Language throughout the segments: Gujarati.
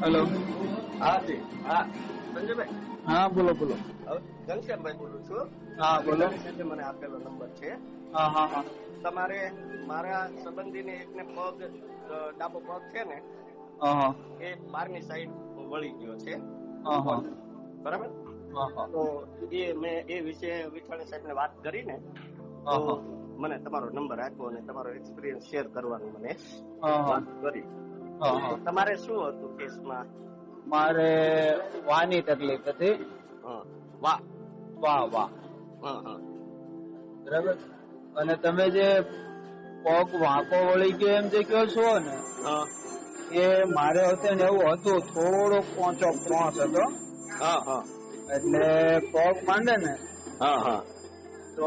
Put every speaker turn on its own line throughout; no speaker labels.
હેલો
હા જી હા. સંજયભાઈ?
હા બોલો બોલો.
ઘનશ્યામભાઈ બોલું છું.
હા બોલો.
મને આપેલો નંબર છે.
હા હા હા.
તમારે મારા સંબંધીને એકને પગ ડાબો પગ છે ને એ બારની સાઈડ વળી ગયો છે. બરાબર? તો એ મેં એ વિશે વિઠાણી સાહેબને વાત કરીને
ને
મને તમારો નંબર આપ્યો અને તમારો એક્સપિરિયન્સ શેર કરવાનું મને વાત કરી. તમારે શું હતું કેસમાં?
મારે વાની તકલીફ હતી.
હા વાહ.
વાહ વાહ.
હા હા
બરાબર? અને તમે જે પગ વાંકો વળી ગયો એમ જે કહો છો ને એ મારે હતો ને એવું હતું થોડોક પોંચો ત્રોસ હતો.
હા હા.
એટલે પગ માંડે ને
હા હા.
તો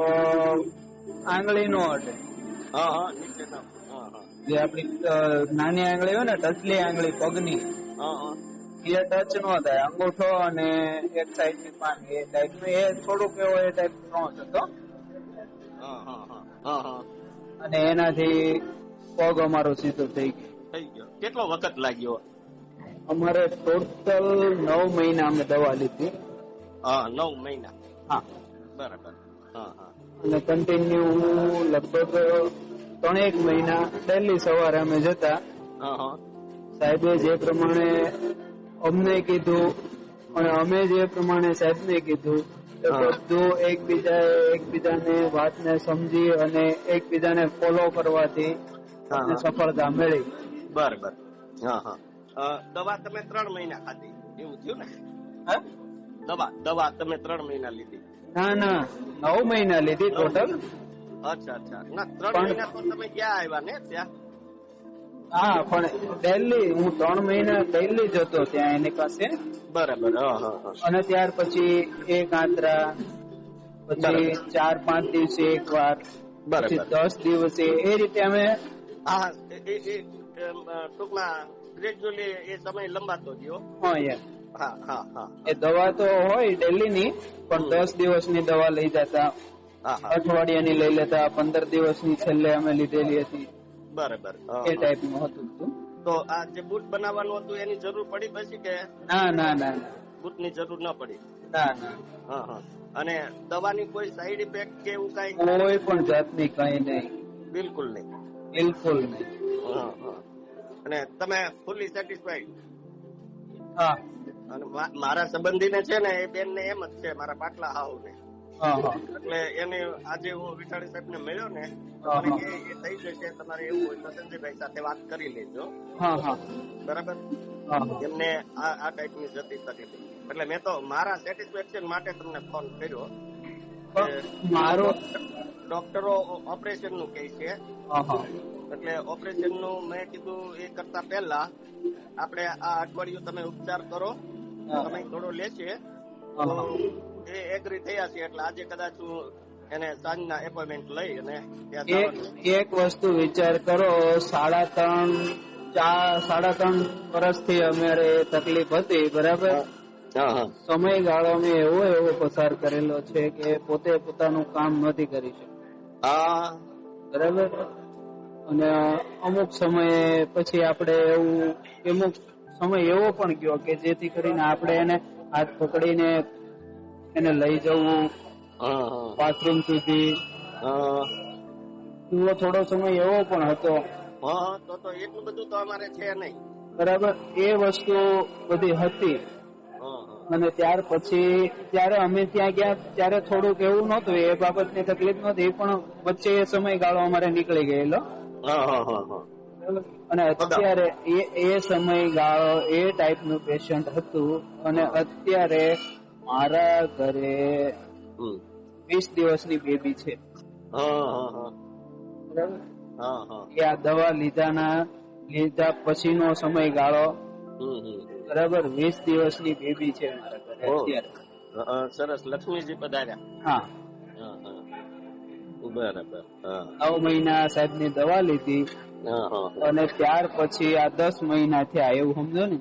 આંગળી નો અડે
હા હા નીચેના હા હા
જે આપણી નાની આંગળી હોય ને ટચલી આંગળી પગની. એ ટચ નો થાય. અંગૂઠો અને એક સાઈડની પાન એ ટાઈપ એ થોડુંક એવો એ ટાઈપ નો હતો.
હા હા હા. હા હા.
અને એનાથી પગ અમારો સીધો થઈ ગયો.
થઈ ગયો. કેટલો વખત લાગ્યો?
અમારે ટોટલ નવ મહિના અમે દવા લીધી.
હા નવ મહિના.
હા.
બરાબર.
અને કન્ટિન્યુ લગભગ ત્રણેક મહિના ડેલી સવારે અમે જતા.
હા હા
સાહેબે જે પ્રમાણે અમને કીધું અને અમે જે પ્રમાણે સાહેબને કીધું
હા.
બધું એકબીજા એકબીજાને વાતને સમજી અને એકબીજાને ફોલો કરવાથી
હા, હા.
સફળતા મળી.
બરાબર. હા હા. દવા તમે ત્રણ મહિના ખાધી? એવું થયું ને?
હે?
દવા દવા તમે ત્રણ મહિના લીધી.
ના ના નવ મહિના લીધી ટોટલ
અચ્છા અચ્છા. ના ત્રણ મહિના તો તમે ક્યાં આવ્યા ને ત્યાં?
હા પણ દિલ્હી હું ત્રણ મહિના દિલ્હી જતો ત્યાં એની પાસે.
બરાબર
અને ત્યાર પછી એક આંતરા પછી ચાર પાંચ દિવસે એક વાર
બરાબર.
પછી દસ દિવસે. એ રીતે અમે
હા ટૂંકમાં ગ્રેજ્યુઅલી એ સમય લંબાતો ગયો.
હા યાર. એ દવા તો હોય ડેલી ની પણ દસ દિવસની દવા લઈ જતા. અઠવાડિયાની લઈ લેતા પંદર દિવસની છેલ્લે અમે લીધેલી હતી.
બરાબર
એ ટાઈપનું હતું
તો આ જે બૂટ બનાવવાનું હતું એની જરૂર પડી પછી કે?
ના ના ના ના.
બૂટની જરૂર ન પડી?
ના ના.
હા હા. અને દવાની કોઈ સાઈડ ઇફેક્ટ કે એવું કઈ?
કોઈ પણ જાતની કઈ નહીં.
બિલકુલ નહીં.
બિલકુલ નહીં.
હા હા. અને તમે ફૂલી સેટિસ્ફાઈડ
હા.
અને મારા સંબંધીને છે ને એ બેન ને એમ જ છે મારા પાટલા હાવ ને એટલે એને આજે હું વિઠાણી સાહેબ ને મળ્યો ને એ થઈ જશે તમારે એવું હોય તો સંજયભાઈ સાથે વાત કરી લેજો. બરાબર? એમને આ આ ટાઈપની જતી તકલીફ એટલે મેં તો મારા સેટિસ્ફેક્શન માટે તમને ફોન કર્યો.
મારો
ડોક્ટરો ઓપરેશનનું કે છે. એટલે ઓપરેશનનું મેં કીધું એ કરતા પહેલા આપણે આ અઠવાડિયું તમે ઉપચાર કરો. સમય થોડો લે
હા.
એ એગ્રી થયા છે એટલે આજે કદાચ હું એને સાંજના એપોઇન્ટમેન્ટ લઈ અને
એક એક વસ્તુ વિચાર કરો સાડા ત્રણ ચાર સાડા ત્રણ વર્ષથી અમારે તકલીફ હતી બરાબર? સમયગાળો મેં એવો એવો પસાર કરેલો છે કે પોતે પોતાનું કામ નથી કરી શકતા
હા.
બરાબર? અને અમુક સમયે પછી આપણે એવું અમુક સમય એવો પણ ગયો કે જેથી કરીને આપણે એને હાથ પકડીને એને લઈ જવું. બાથરૂમ સુધી. એવો થોડો સમય એવો પણ હતો.
તો તો એટલું બધું તો અમારે છે નહીં.
બરાબર એ વસ્તુ બધી હતી. અને ત્યાર પછી ત્યારે અમે ત્યાં ગયા ત્યારે થોડુંક એવું નહોતું એ બાબતની તકલીફ નહોતી પણ વચ્ચે એ સમયગાળો અમારે નીકળી ગયેલો.
હા હા હા?
અને અત્યારે એ એ સમયગાળો એ ટાઈપનું પેશન્ટ હતું અને અત્યારે મારા ઘરે. વીસ દિવસની બેબી છે. એ આ દવા લીધાના લીધા પછીનો સમયગાળો. બરાબર? વીસ દિવસની બેબી છે
સરસ. લક્ષ્મીજી પધાર્યા.
હા.
બરાબર હા.
નવ મહિના સાહેબની દવા લીધી. અને ત્યાર પછી આ દસ મહિના થયા એવું સમજો ને?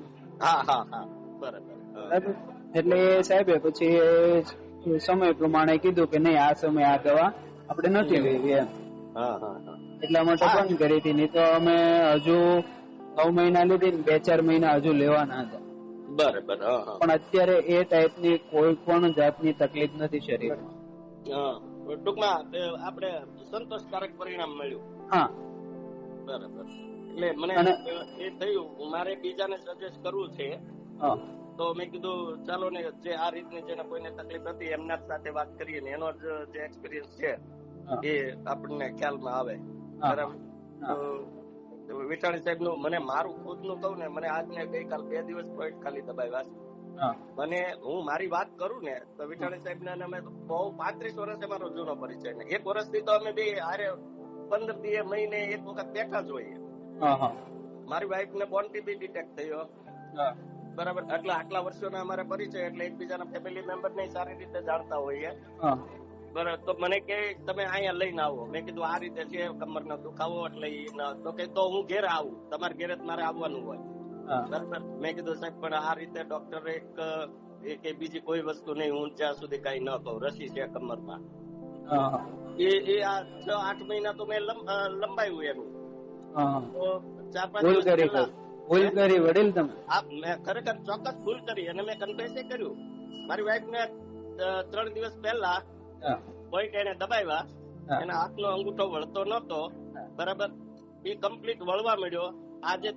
બરાબર.
એટલે સાહેબે પછી સમય પ્રમાણે કીધું કે નહીં આ સમય આ દવા આપણે નથી લેવી એમ. એટલા માટે બંધ કરી હતી નહીં તો અમે હજુ નવ મહિના લીધી ને બે ચાર મહિના હજુ લેવાના હતા.
બરાબર
પણ અત્યારે એ ટાઈપની કોઈ પણ જાતની તકલીફ નથી શરીરમાં.
ટૂંકમાં આપણે સંતોષકારક પરિણામ મળ્યું.
હા.
બરાબર. એટલે મને એ થયું મારે બીજાને સજેસ્ટ કરવું છે. તો મેં કીધું ચાલો ને જે આ રીતની જેને કોઈને તકલીફ હતી એમના જ સાથે વાત કરીએ ને એનો જ જે એક્સપિરિયન્સ છે એ આપણને ખ્યાલમાં આવે. બરાબર? વિટાણી સાહેબનું મને મારું ખુદનું કહું ને મને આજ ને ગઈકાલ બે દિવસ પોઈન્ટ ખાલી દબાવ્યા છે. મને હું મારી વાત કરું ને તો વિટાણી સાહેબ ને અમે બહુ પાંત્રીસ વર્ષે મારો જૂનો પરિચય ને. એક વર્ષથી તો અમે બે હારે પંદર દી મહિને એક વખત બેઠા જ હોઈએ.
હા હા.
મારી વાઈફ ને બોન ટીબી ડિટેક્ટ થયો. બરાબર એટલે આટલા વર્ષોના અમારા પરિચય એટલે એકબીજાના ફેમિલી મેમ્બર ને સારી રીતે જાણતા હોઈએ. બરાબર તો મને કે તમે અહીંયા લઈને આવો. મેં કીધું આ રીતે છે કમરનો દુખાવો એટલે તો કે તો હું ઘેર આવું. તમારે ઘેરે જ મારે આવવાનું હોય. બરાબર મેં કીધું સાહેબ પણ આ રીતે ડોક્ટર એક કે બીજી કોઈ વસ્તુ નહીં. હું જ્યાં સુધી કઈ ન કહું. રસી છે કમરમાં.
હા હા.
એ એ આ છ આઠ મહિના તો મેં લંબ- લંબાયું એનું. ચાર પાંચ
ભૂલ કરી ભૂલ કરી વડીલ તમે.
આ મેં ખરેખર ચોક્કસ ભૂલ કરી અને મેં કન્ફેસ કર્યું. મારી વાઈફ ને ત્રણ દિવસ પહેલા પોઈન્ટ એને દબાવ્યા. એના હાથનો અંગૂઠો વળતો નતો બરાબર? એ કમ્પ્લીટ વળવા મળ્યો આજે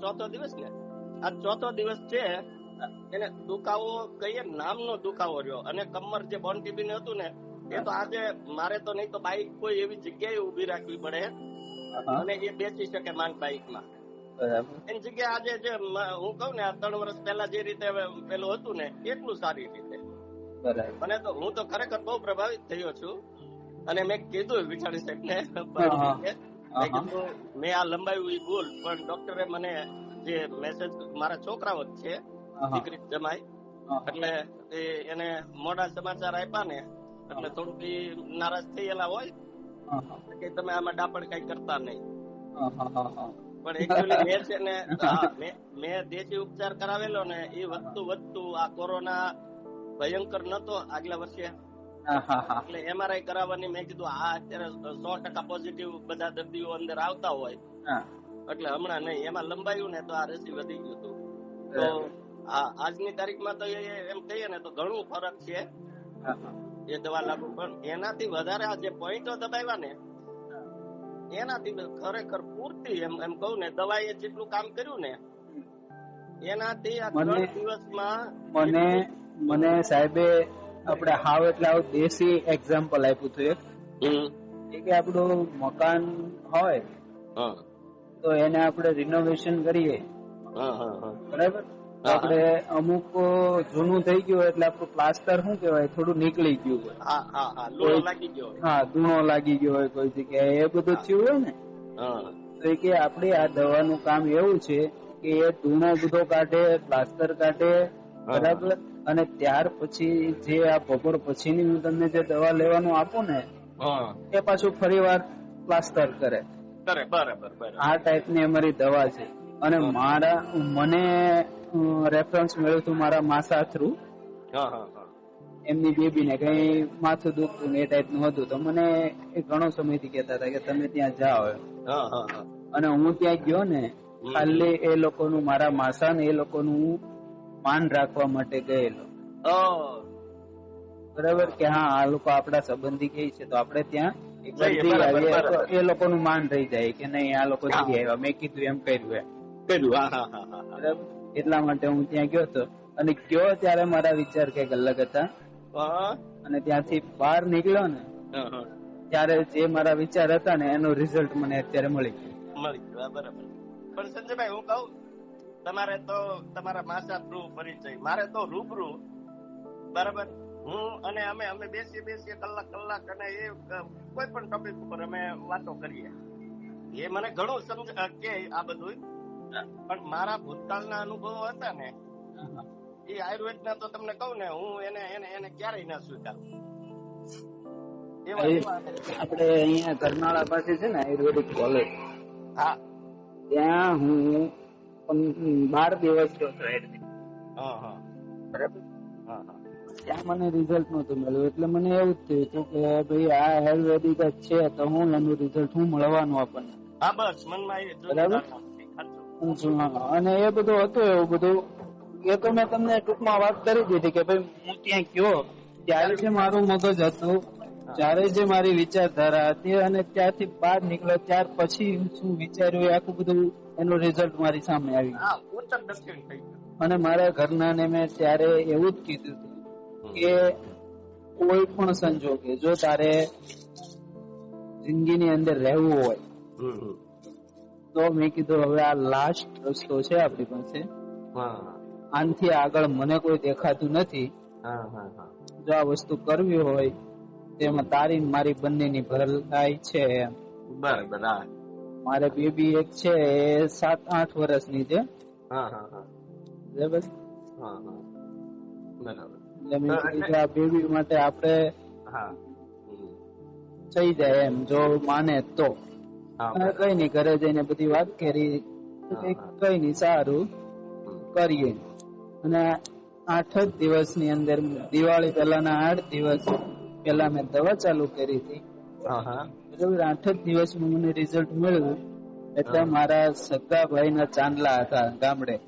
ચોથો દિવસ ને? આ ચોથો દિવસ છે એને દુખાવો કઈ નામનો દુખાવો રહ્યો. અને કમર જે બોન ટીબી હતું ને એ તો આજે મારે તો નહીં તો બાઈક કોઈ એવી જગ્યાએ ઊભી રાખવી પડે. અને એ બેસી શકે બાઈકમાં.
બરાબર.
એની જગ્યાએ આજે જે હું કઉ ને આ ત્રણ વર્ષ પહેલા જે રીતે પેલું હતું ને એટલું સારી રીતે. મને તો હું તો ખરેખર બહુ પ્રભાવિત થયો છું. અને મેં કીધું વિચારી સાહેબ ને મેં આ લંબાયું એ ભૂલ. પણ ડોક્ટરે મને જે મેસેજ મારા છોકરાઓ જ છે. દીકરી જમાઈ. એટલે એ એને મોડા સમાચાર આપ્યા ને એટલે થોડુંક ઈ નારાજ થયેલા હોય. કે તમે આમાં ડાપણ કઈ કરતા નહીં. પણ એકચ્યુઅલી મેં છે ને મેં- દેશી ઉપચાર કરાવેલો ને એ વધતું વધતું આ કોરોના ભયંકર નતો આગલા વર્ષે. એટલે એમઆરઆઈ કરાવવાની મેં કીધું આ અત્યારે સો ટકા પોઝિટિવ બધા દર્દીઓ અંદર આવતા હોય એટલે હમણાં નહીં એમાં લંબાયું ને તો આ રસી વધી ગયું હતું તો આજની તારીખમાં તો એમ કહીએ ને તો ઘણું ફરક છે
હા, હા.
એ દવા લાગુ. પણ એનાથી વધારે આ જે પોઈન્ટો દબાવ્યા ને એનાથી ખરેખર પૂરતી એમ એમ કહું ને દવાએ જેટલું કામ કર્યું ને એનાથી આ ત્રણ દિવસમાં
મને મને સાહેબે આપણે હાવ એટલે આવું દેશી એક્ઝામ્પલ આપ્યું હતું એક. કે આપણું મકાન હોય
હા.
તો એને આપણે રિનોવેશન કરીએ.
હા હા હા.
બરાબર. આપણે અમુક જૂનું થઈ ગયું એટલે આપણું પ્લાસ્ટર શું કેવાય થોડું નીકળી ગયું હોય.
હા
ધૂણો લાગી ગયો હોય. કોઈ જગ્યાએ. એ બધું થયું હોય ને? તો કે આપણે આ દવાનું કામ એવું છે કે એ ધૂણો બધો કાઢે પ્લાસ્ટર કાઢે બરાબર? અને ત્યાર પછી જે આ બપોર પછીની હું તમને જે દવા લેવાનું આપું ને એ પાછું ફરી વાર પ્લાસ્ટર કરે.
બરાબર
આ ટાઈપની અમારી દવા છે. અને મારા મને રેફરન્સ મળ્યું હતું મારા માસા થ્રુ એમની બેબીને કઈ માથું દુખતું ને એ ટાઈપનું હતું. તો મને એ ઘણો સમયથી કહેતા હતા કે તમે ત્યાં જાઓ અને હું ત્યાં ગયો ને ખાલી એ લોકોનું મારા માસા ને એ લોકોનું માન રાખવા માટે ગયેલો. બરાબર કે હા આ લોકો આપડા સંબંધી કે છે તો આપણે ત્યાં. એ લોકોનું માન રહી જાય કે નહીં આ લોકો જઈ આવ્યા. મેં કીધું એમ કર્યું
કર્યું
બરાબર? એટલા માટે હું ત્યાં ગયો હતો. અને ગયો ત્યારે મારા વિચાર કંઈક અલગ હતા. અને ત્યાંથી બહાર નીકળ્યો ને. ત્યારે જે મારા વિચાર હતા ને એનું રિઝલ્ટ મને અત્યારે મળી ગયું.
મળી ગયું બરાબર. પણ સંજયભાઈ હું કહું તમારે તો તમારા માસા થ્રુ પરિચય. મારે તો રૂબરૂ બરાબર? હું અને અમે અમે બેસી બેસીએ કલાક કલાક અને એ કોઈ પણ ટોપિક ઉપર અમે વાતો કરીએ. એ મને ઘણું સમજ કે આ બધું પણ મારા ભૂતકાળના અનુભવો હતા ને એ આયુર્વેદના તો તમને કહું ને હું એને એને એને ક્યારેય ના સ્વીકારું.
આપણે અહીંયા કરનાળા પાસે છે ને આયુર્વેદિક કોલેજ.
હા.
ત્યાં હું બાર દિવસ ગયો હતો
હા હા.
બરાબર? ત્યાં મને રિઝલ્ટ નતું મળ્યું એટલે મને એવું જ થયું કે ભાઈ આ આયુર્વેદિક જ છે તો હું એનું રિઝલ્ટ હું મળવાનું આપણને.
હા બસ મનમાં
બરાબર. અને એ બધું હતું એવું બધું એ તો મેં તમને ટૂંકમાં વાત કરી દીધી કે ભાઈ હું ત્યાં ગયો ત્યારે જે મારું મગજ હતું ત્યારે જે મારી વિચારધારા હતી અને ત્યાંથી બહાર નીકળ્યો ત્યાર પછી શું વિચાર્યું એ આખું બધું એનું રિઝલ્ટ મારી સામે
ગયું.
અને મારા ઘરનાને મેં ત્યારે એવું જ કીધું હતું કે કોઈ પણ સંજોગે જો તારે જિંદગીની અંદર રહેવું હોય. તો મેં કીધું હવે આ લાસ્ટ રસ્તો છે આપણી પાસે. આનથી આગળ મને કોઈ દેખાતું નથી. જો આ વસ્તુ કરવી હોય તેમાં તારી મારી બંનેની ભરલાઈ છે
બરાબર
મારે બેબી એક છે એ સાત આઠ વર્ષની છે.
હા હા હા.
બરાબર? એટલે આ બેબી માટે આપણે
હા.
થઈ જાય એમ જો માને તો. કઈ નઈ ઘરે જઈને બધી વાત કરી. કઈ નઈ સારું. કરીએ. અને આઠ જ દિવસની અંદર દિવાળી પહેલાના આઠ દિવસ પહેલા મેં દવા ચાલુ કરી હતી.
હા
આઠ જ દિવસમાં મને રિઝલ્ટ મળ્યું. એટલે મારા સગા ભાઈના ચાંદલા હતા ગામડે.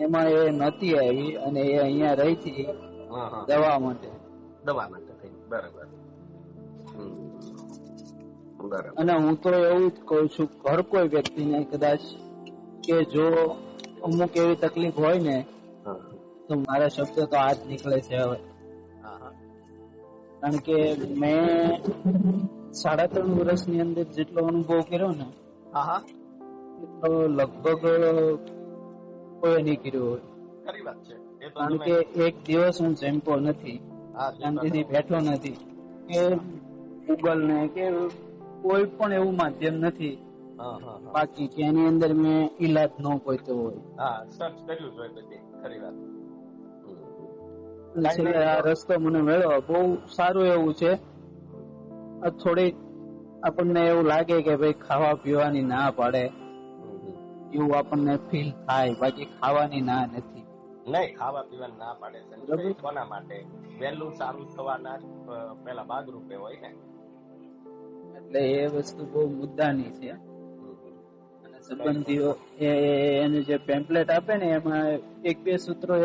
એમાં એ નતી આવી અને એ અહીંયા રહી હતી દવા માટે.
દવા માટે બરાબર. બરાબર
અને હું તો એવું જ કહું છું હર કોઈ વ્યક્તિને કદાચ કે જો અમુક એવી તકલીફ હોય ને તો મારા શબ્દ તો આ જ નીકળે છે હવે. કારણ કે મેં સાડા ત્રણ વર્ષની અંદર જેટલો અનુભવ કર્યો ને એટલો લગભગ કોઈ નહીં કર્યો હોય. કારણ કે એક દિવસ હું જમ્પો નથી. શાંતિથી બેઠો નથી. કે ગૂગલ ને કે કોઈ પણ એવું માધ્યમ નથી. બાકી કે એની અંદર મેં ઈલાજ ન ગોઈતો હોય.
હા સર્ચ કર્યું જોઈએ બધી ખરી વાત. હમ.
આ રસ્તો મને મળ્યો બહુ સારું એવું છે. થોડી આપણને એવું લાગે કે ભાઈ ખાવા પીવાની ના પાડે. એવું આપણને ફીલ થાય બાકી ખાવાની ના નથી.
નહીં ખાવા પીવાની ના પાડે છે. કોના માટે? વહેલું સારું થવાના પેલા ભાગરૂપે હોય ને.
એટલે એ વસ્તુ બહુ મુદ્દાની છે. અને સંબંધીઓ એ એ- જે પેમ્પલેટ આપે ને એમાં એક બે સૂત્રો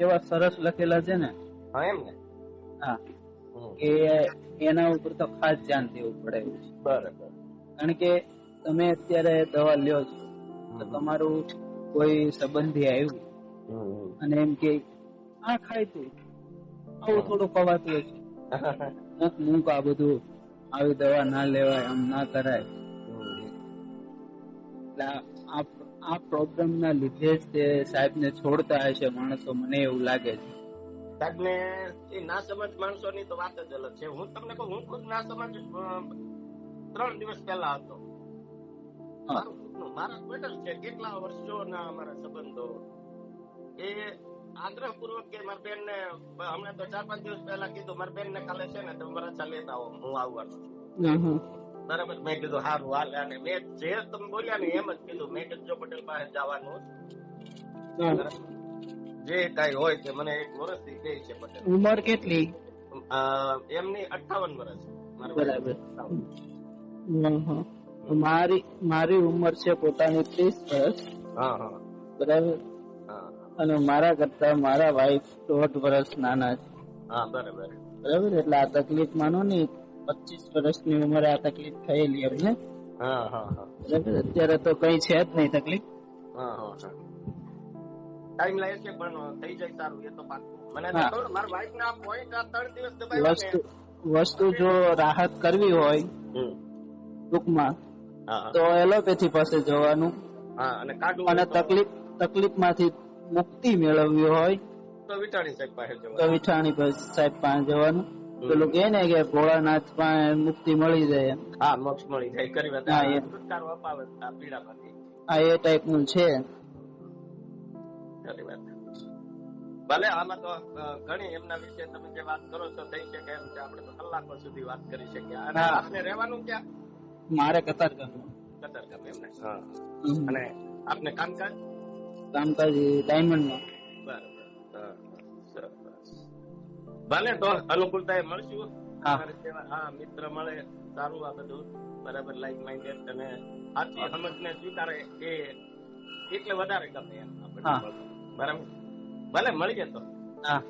એવા સરસ લખેલા છે ને.
હા એમ ને?
હા. કે એના ઉપર તો ખાસ ધ્યાન દેવું પડે
બરાબર.
કારણ કે તમે અત્યારે દવા લ્યો છો તો તમારું કોઈ સંબંધી આવ્યું. અને એમ કે આ ખાય તું. આવું થોડું કવાતું હશે. મૂક આ બધું. આવી દવા ના લેવાય આમ ના કરાય. આ- પ્રોબ્લેમ ના લીધે જ તે સાહેબ ને છોડતા હશે માણસો મને એવું લાગે છે.
સાહેબ ને એ ના સમજ માણસો ની તો વાત જ અલગ છે. હું તમને કહું હું ખુદ ના સમજ ત્રણ દિવસ પહેલા હતો. મારું બેટલ છે કેટલા વર્ષોના અમારા સંબંધો. એ આગ્રહપૂર્વક કે મારી બેન ને હમણાં તો ચાર પાંચ દિવસ પહેલા કીધું મારી બેન ને કાલે છે ને તમે વરસા લેતા આવો હું આવું બરાબર મેં કીધું સારું હાલ અને મેં જે તમે બોલ્યા ને એમ જ કીધું મેં કીધું પટેલ પાસે જવાનું જે કઈ હોય તે મને એક વર્ષથી કહે છે પટેલ.
ઉંમર કેટલી?
એમની અઠાવન વર્ષ
બરાબર. મારી મારી ઉંમર છે પોતાની ત્રીસ વર્ષ
હા હા.
બરાબર. અને મારા કરતા મારા વાઈફ દોઢ વર્ષ નાના છે.
હા બરાબર.
બરાબર? એટલે આ તકલીફ માનો ને પચીસ વર્ષની ઉંમરે આ તકલીફ થયેલી અમને
હા હા હા.
બરાબર? અત્યારે તો કઈ છે જ નહીં તકલીફ.
હા હા હા. ટાઈમ લાગે છે પણ થઈ જાય સારું એ તો પાકું મને તો
હા.
ખબર, મારા વાઈફ ના પોઈન્ટ આ ત્રણ દિવસ દબાવ્યા
વસ્તુ વસ્તુ જો રાહત કરવી હોય. ટૂંકમાં. તો એલોપેથી પાસે જવાનું.
હા અને તકલીફ
તકલીફ તકલીફમાંથી મુક્તિ મેળવવી હોય
તો વિટાણી સાહેબ પાસે
તો વિઠાણી સાહેબ પાસે જવાનું. પેલું કે ને કે ભોળાનાથ પાસે મુક્તિ મળી જાય
હા મોક્ષ મળી જાય. કરી વાત.
હા, એ.
પીડામાંથી
આ એ ટાઈપનું છે.
વાત. ભલે આમાં તો ઘણી એમના વિશે તમે જે વાત કરો છો થઈ શકે એમ છે. આપણે તો કલાકો સુધી વાત કરી શકીએ. અને આપને રહેવાનું ક્યાં?
મારે કતાર કરવું
કતારગામ એમને. હા અને આપને કામકાજ?
કામકાજ ડાયમંડમાં
બરાબર. ભલે તો અનુકૂળતા મળશું.
હા.
મિત્ર મળે સારું આ બધું. બરાબર લાઈક માઇન્ડેડ અને સાચી સમજને સ્વીકારે એ એટલે વધારે ગમે એમ. બરાબર? ભલે મળીએ તો.
હા